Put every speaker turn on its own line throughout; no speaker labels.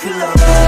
popular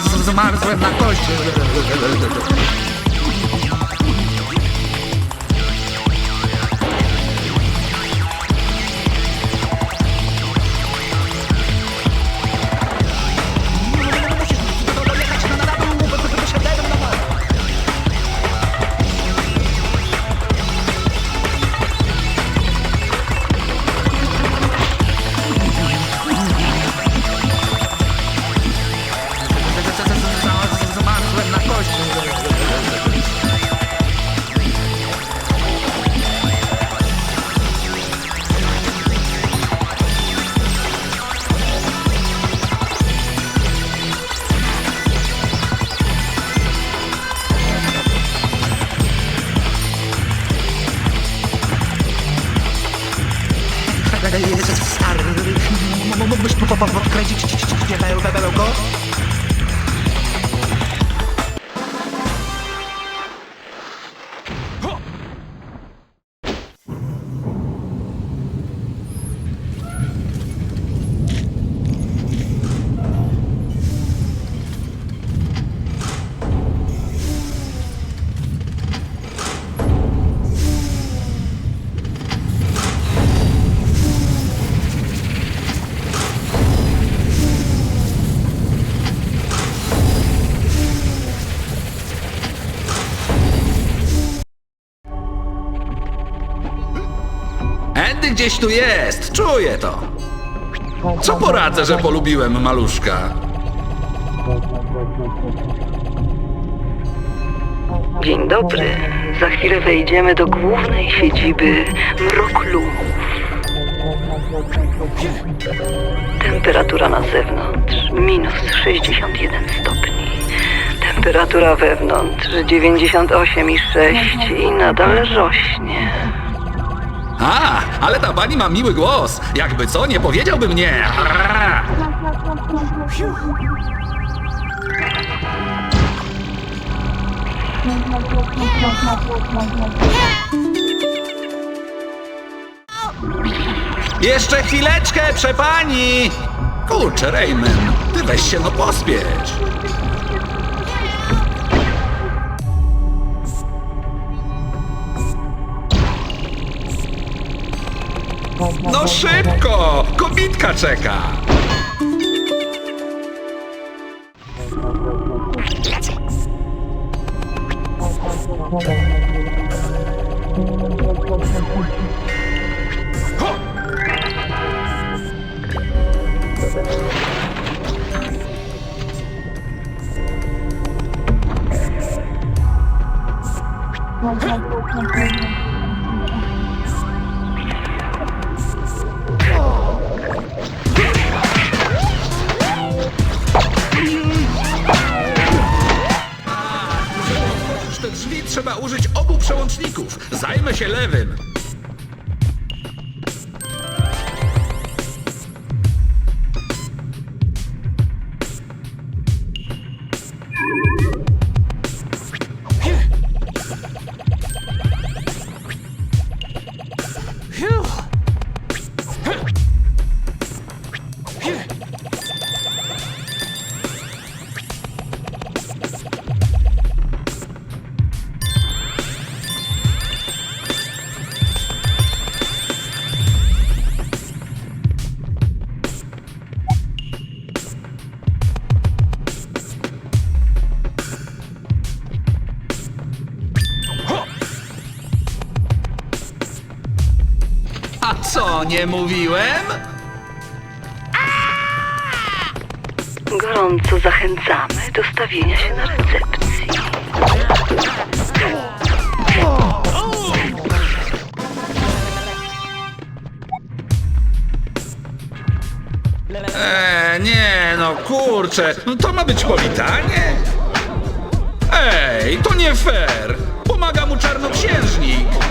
Zmarzłem na kości. Stary, mógłbyś po- po- po- podkręcić pełko?
Gdzieś tu jest, czuję to. Co poradzę, że polubiłem maluszka?
Dzień dobry. Za chwilę wejdziemy do głównej siedziby Mroklumów. Temperatura na zewnątrz minus 61 stopni. Temperatura wewnątrz 98,6 i nadal rośnie.
A, ale ta pani ma miły głos. Jakby co, nie powiedziałby mnie. Jeszcze chwileczkę, przepani! Kurczę, Raymond, ty weź się no pospiesz. No szybko! Kobitka czeka! Nie mówiłem?
Gorąco zachęcamy do stawienia się na recepcji.
Eee, nie no, kurczę, no to ma być powitanie? Ej, to nie fair! Pomaga mu czarnoksiężnik!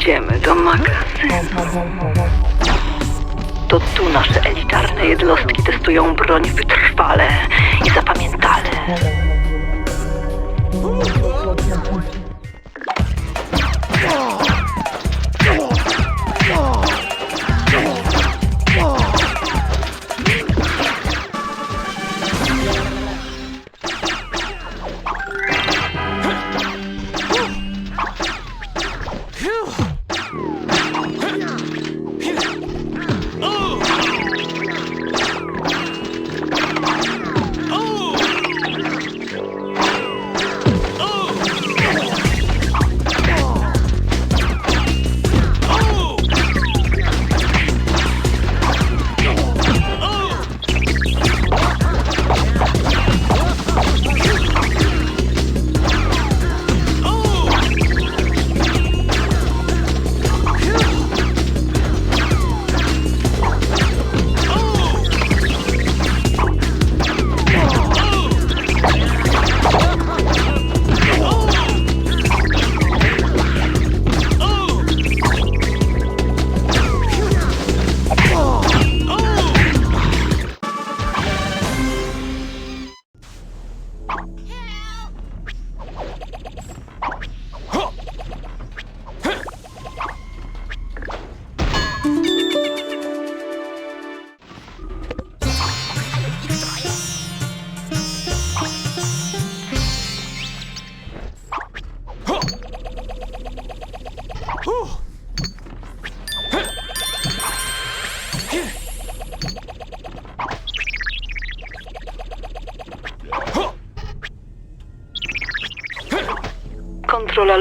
Wejdziemy do magazynu. To tu nasze elitarne jednostki testują broń wytrwale i zapamiętale. Kontrola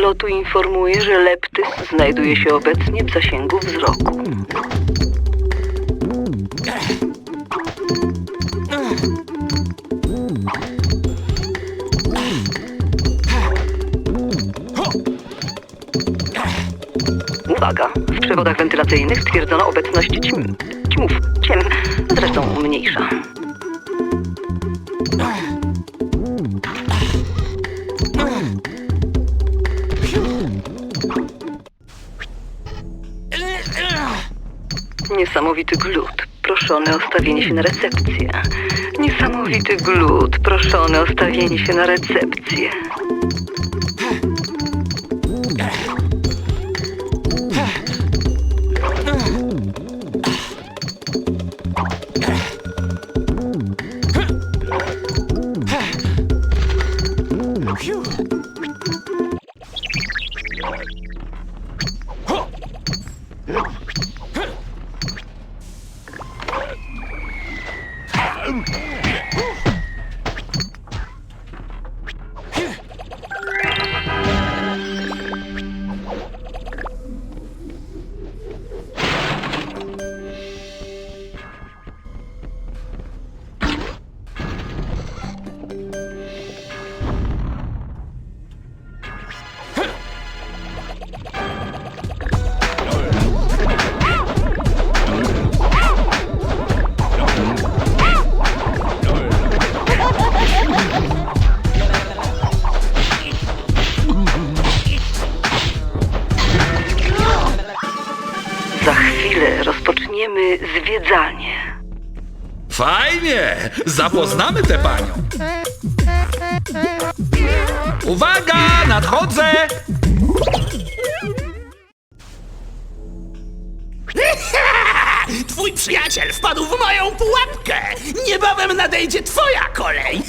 lotu informuje, że Leptys znajduje się obecnie w zasięgu wzroku. Uwaga! W przewodach wentylacyjnych stwierdzono obecność ćm, ćmów, ciem, zresztą mniejsza. Niesamowity glut, proszony o stawienie się na recepcję. Niesamowity glut, proszony o stawienie się na recepcję.
Fajnie! Zapoznamy tę panią. Uwaga! Nadchodzę!
Twój przyjaciel wpadł w moją pułapkę! Niebawem nadejdzie twoja kolej!